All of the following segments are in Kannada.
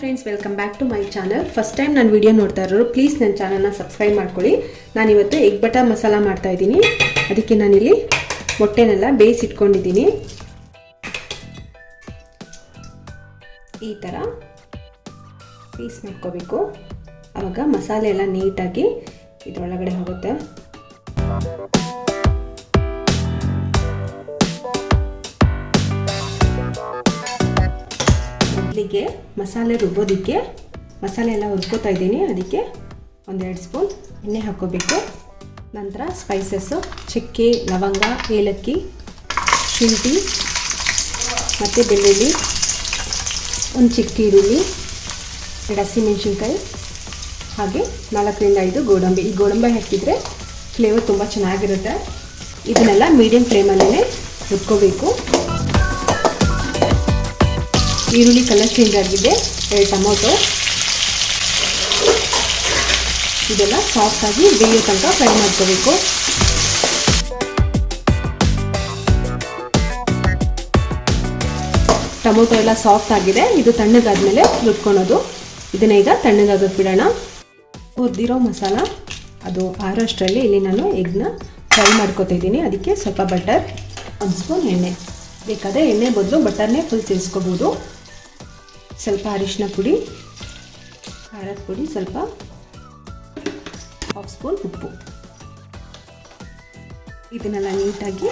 Friends welcome back to my channel first time ನಾನು ವಿಡಿಯೋ ನೋಡ್ತಾ ಇರೋರು ಪ್ಲೀಸ್ ನನ್ನ ಚಾನಲ್ನ ಸಬ್ಸ್ಕ್ರೈಬ್ ಮಾಡ್ಕೊಳ್ಳಿ. ನಾನಿವತ್ತು ಎಗ್ ಬಟರ್ ಮಸಾಲ ಮಾಡ್ತಾ ಇದ್ದೀನಿ. ಅದಕ್ಕೆ ನಾನಿಲ್ಲಿ ಮೊಟ್ಟೆನೆಲ್ಲ ಬೇಯಿಸಿಟ್ಕೊಂಡಿದ್ದೀನಿ ಈ ಥರ ಪೀಸ್ ಮಾಡ್ಕೋಬೇಕು. ಆವಾಗ ಮಸಾಲೆ ಎಲ್ಲ ನೀಟಾಗಿ ಇದರೊಳಗಡೆ ಹೋಗುತ್ತೆ. ಮೊದಲಿಗೆ ಮಸಾಲೆ ರುಬ್ಬೋದಕ್ಕೆ ಮಸಾಲೆ ಎಲ್ಲ ಹುರ್ಕೋತಾ ಇದ್ದೀನಿ. ಅದಕ್ಕೆ ಒಂದೆರಡು ಸ್ಪೂನ್ ಎಣ್ಣೆ ಹಾಕ್ಕೋಬೇಕು. ನಂತರ ಸ್ಪೈಸಸ್ಸು ಚಕ್ಕೆ, ಲವಂಗ, ಏಲಕ್ಕಿ, ಶುಂಠಿ ಮತ್ತು ಬೆಳ್ಳುಳ್ಳಿ, ಒಂದು ಚಿಕ್ಕ ಈರುಳ್ಳಿ, ಎರಡು ಹಸಿಮೆಣ್ಸಿನ್ಕಾಯಿ ಹಾಗೆ ನಾಲ್ಕರಿಂದ ಐದು ಗೋಡಂಬಿ. ಈ ಗೋಡಂಬಿ ಹಾಕಿದರೆ ಫ್ಲೇವರ್ ತುಂಬ ಚೆನ್ನಾಗಿರುತ್ತೆ. ಇದನ್ನೆಲ್ಲ ಮೀಡಿಯಮ್ ಫ್ಲೇಮಲ್ಲೇ ಹುರ್ಕೋಬೇಕು ಈರುಳ್ಳಿ ಕಲರ್ ಚೇಂಜ್ ಆಗಿದೆ ಟೊಮೊಟೊ. ಇದೆಲ್ಲ ಸಾಫ್ಟಾಗಿ ಬೇಯೋ ತನಕ ಫ್ರೈ ಮಾಡ್ಕೋಬೇಕು. ಟೊಮೊಟೊ ಎಲ್ಲ ಸಾಫ್ಟ್ ಆಗಿದೆ, ಇದು ತಣ್ಣಗಾದ್ಮೇಲೆ ರುಬ್ಕೊಳೋದು. ಇದನ್ನ ಈಗ ತಣ್ಣಗಾಗಕ್ಕೆ ಬಿಡೋಣ. ಹುರಿದಿರೋ ಮಸಾಲ, ಅದು ಆರೋಷ್ಟರಲ್ಲಿ ಇಲ್ಲಿ ನಾನು ಎಗ್ನ ಫ್ರೈ ಮಾಡ್ಕೊತಾ ಇದ್ದೀನಿ. ಅದಕ್ಕೆ ಸ್ವಲ್ಪ ಬಟರ್ ಒಂದು ಸ್ಪೂನ್ ಎಣ್ಣೆ. ಬೇಕಾದರೆ ಎಣ್ಣೆ ಬದಲು ಬಟರ್ನೇ ಫುಲ್ ಸೇರಿಸ್ಕೋಬೋದು. ಸ್ವಲ್ಪ ಅರಿಶಿನ ಪುಡಿ, ಖಾರದ ಪುಡಿ, ಸ್ವಲ್ಪ ಹಾಫ್ ಸ್ಪೂನ್ ಉಪ್ಪು. ಇದನ್ನೆಲ್ಲ ನೀಟಾಗಿ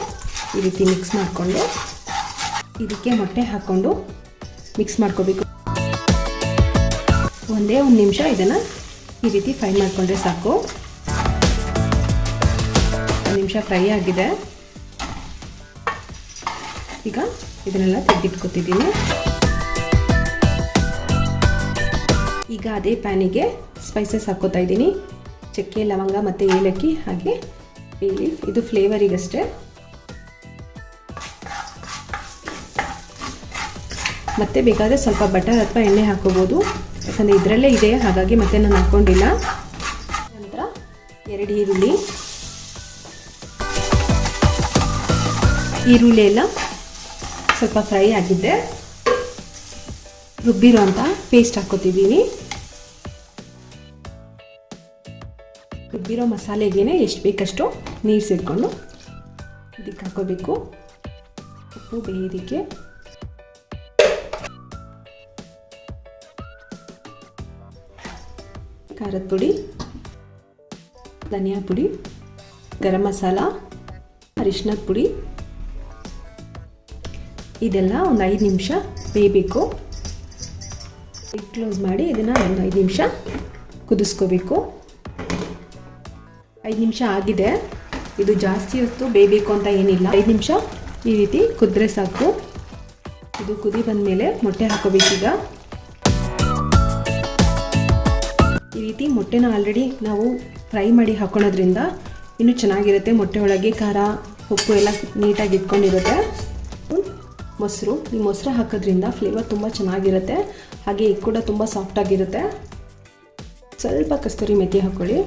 ಈ ರೀತಿ ಮಿಕ್ಸ್ ಮಾಡಿಕೊಂಡು ಇದಕ್ಕೆ ಮೊಟ್ಟೆ ಹಾಕ್ಕೊಂಡು ಮಿಕ್ಸ್ ಮಾಡ್ಕೋಬೇಕು. ಒಂದೇ ಒಂದು ನಿಮಿಷ ಇದನ್ನು ಈ ರೀತಿ ಫ್ರೈ ಮಾಡಿಕೊಂಡ್ರೆ ಸಾಕು. ಒಂದು ನಿಮಿಷ ಫ್ರೈ ಆಗಿದೆ. ಈಗ ಇದನ್ನೆಲ್ಲ ತೆಗೆದಿಟ್ಕೊತಿದ್ದೀನಿ. ಈಗ ಅದೇ ಪ್ಯಾನಿಗೆ ಸ್ಪೈಸಸ್ ಹಾಕೋತಾ ಇದ್ದೀನಿ. ಚಕ್ಕೆ, ಲವಂಗ ಮತ್ತು ಏಲಕ್ಕಿ ಹಾಗೆ ಲೀಫ್ ಇದು ಫ್ಲೇವರಿಗಷ್ಟೇ ಮತ್ತೆ ಬೇಕಾದರೆ ಸ್ವಲ್ಪ ಬಟರ್ ಅಥವಾ ಎಣ್ಣೆ ಹಾಕೋಬೋದು ಯಾಕಂದರೆ ಇದರಲ್ಲೇ ಇದೆ, ಹಾಗಾಗಿ ಮತ್ತೆ ನಾನು ಹಾಕ್ಕೊಂಡಿಲ್ಲ. ನಂತರ ಎರಡು ಈರುಳ್ಳಿ. ಈರುಳ್ಳಿ ಎಲ್ಲ ಸ್ವಲ್ಪ ಫ್ರೈ ಆಗಿದ್ದೆ. ರುಬ್ಬಿರೋ ಅಂತ ಪೇಸ್ಟ್ ಹಾಕೋತಿದ್ದೀನಿ ರುಬ್ಬಿರೋ ಮಸಾಲೆಗೇನೆ ಎಷ್ಟು ಬೇಕಷ್ಟು ನೀರು ಸೇರಿಕೊಂಡು ಇದಕ್ಕೆ ಹಾಕೋಬೇಕು ಉಪ್ಪು, ಬೇಯೋದಕ್ಕೆ. ಖಾರದ ಪುಡಿ, ಧನಿಯಾ ಪುಡಿ, ಗರಂ ಮಸಾಲ ಅರಿಶಿನದ ಪುಡಿ. ಇದೆಲ್ಲ ಒಂದು ಐದು ನಿಮಿಷ ಬೇಯಬೇಕು. ಕ್ಲೋಸ್ ಮಾಡಿ ಇದನ್ನು ಒಂದು ಐದು ನಿಮಿಷ ಕುದಿಸ್ಕೋಬೇಕು. ಐದು ನಿಮಿಷ ಆಗಿದೆ. ಇದು ಜಾಸ್ತಿ ಹೊತ್ತು ಬೇಯಬೇಕು ಅಂತ ಏನಿಲ್ಲ. ಐದು ನಿಮಿಷ ಈ ರೀತಿ ಕುದ್ರೆ ಸಾಕು. ಇದು ಕುದಿ ಬಂದಮೇಲೆ ಮೊಟ್ಟೆ ಹಾಕೋಬೇಕೀಗ ಈ ರೀತಿ ಮೊಟ್ಟೆನ ಆಲ್ರೆಡಿ ನಾವು ಫ್ರೈ ಮಾಡಿ ಹಾಕೊಳೋದ್ರಿಂದ ಇನ್ನೂ ಚೆನ್ನಾಗಿರುತ್ತೆ. ಮೊಟ್ಟೆ ಒಳಗೆ ಖಾರ, ಉಪ್ಪು ಎಲ್ಲ ನೀಟಾಗಿ ಇಟ್ಕೊಂಡಿರುತ್ತೆ. ಮೊಸರು. ಈ ಮೊಸರು ಹಾಕೋದ್ರಿಂದ ಫ್ಲೇವರ್ ತುಂಬ ಚೆನ್ನಾಗಿರುತ್ತೆ. ಹಾಗೆ ಇದು ಕೂಡ ತುಂಬ ಸಾಫ್ಟಾಗಿರುತ್ತೆ ಸ್ವಲ್ಪ ಕಸ್ತೂರಿ ಮೆಥಿ ಹಾಕ್ಕೊಳ್ಳಿ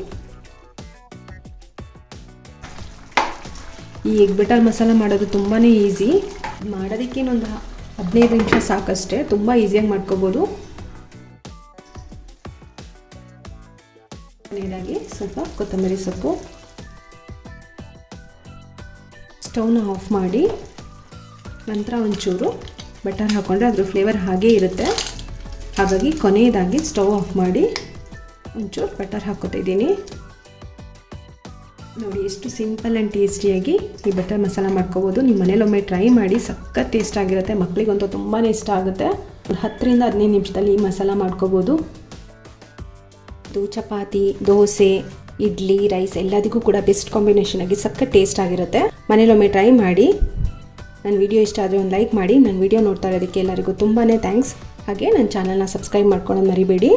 ಈ ಎಗ್ ಬಟರ್ ಮಸಾಲ ಮಾಡೋದು ತುಂಬಾ ಈಸಿ ಮಾಡೋದಕ್ಕೇನೊಂದು ಹದಿನೈದು ನಿಮಿಷ ಸಾಕಷ್ಟೇ. ತುಂಬ ಈಸಿಯಾಗಿ ಮಾಡ್ಕೋಬೋದು. ಕೊನೆಯದಾಗಿ ಸ್ವಲ್ಪ ಕೊತ್ತಂಬರಿ ಸೊಪ್ಪು. ಸ್ಟವ್ನ ಆಫ್ ಮಾಡಿ. ನಂತರ ಒಂಚೂರು ಬಟರ್ ಹಾಕ್ಕೊಂಡ್ರೆ ಅದ್ರ ಫ್ಲೇವರ್ ಹಾಗೇ ಇರುತ್ತೆ. ಹಾಗಾಗಿ ಕೊನೆಯದಾಗಿ ಸ್ಟವ್ ಆಫ್ ಮಾಡಿ ಒಂಚೂರು ಬಟರ್ ಹಾಕ್ಕೊತಿದ್ದೀನಿ ನೋಡಿ ಎಷ್ಟು ಸಿಂಪಲ್ ಆ್ಯಂಡ್ ಟೇಸ್ಟಿಯಾಗಿ ಈ ಬಟರ್ ಮಸಾಲ ಮಾಡ್ಕೋಬೋದು. ನಿಮ್ಮ ಮನೇಲೊಮ್ಮೆ ಟ್ರೈ ಮಾಡಿ, ಸಖತ್ ಟೇಸ್ಟ್ ಆಗಿರುತ್ತೆ. ಮಕ್ಕಳಿಗಂತೂ ತುಂಬಾ ಇಷ್ಟ ಆಗುತ್ತೆ. ಹತ್ತರಿಂದ ಹದಿನೈದು ನಿಮಿಷದಲ್ಲಿ ಈ ಮಸಾಲ ಮಾಡ್ಕೋಬೋದು. ಇದು ಚಪಾತಿ, ದೋಸೆ, ಇಡ್ಲಿ, ರೈಸ್ ಎಲ್ಲದಕ್ಕೂ ಕೂಡ ಬೆಸ್ಟ್ ಕಾಂಬಿನೇಷನ್ ಆಗಿ ಸಖತ್ ಟೇಸ್ಟ್ ಆಗಿರುತ್ತೆ. ಮನೇಲೊಮ್ಮೆ ಟ್ರೈ ಮಾಡಿ. ನನ್ನ ವಿಡಿಯೋ ಇಷ್ಟ ಆದರೆ ಒಂದು ಲೈಕ್ ಮಾಡಿ. ನನ್ನ ವಿಡಿಯೋ ನೋಡ್ತಾ ಇರೋದಕ್ಕೆ ಎಲ್ಲರಿಗೂ ತುಂಬಾ ಥ್ಯಾಂಕ್ಸ್ ಹಾಗೆ ನನ್ನ ಚಾನಲ್ನ ಸಬ್ಸ್ಕ್ರೈಬ್ ಮಾಡ್ಕೊಳ್ಳೋದು ಮರಿಬೇಡಿ.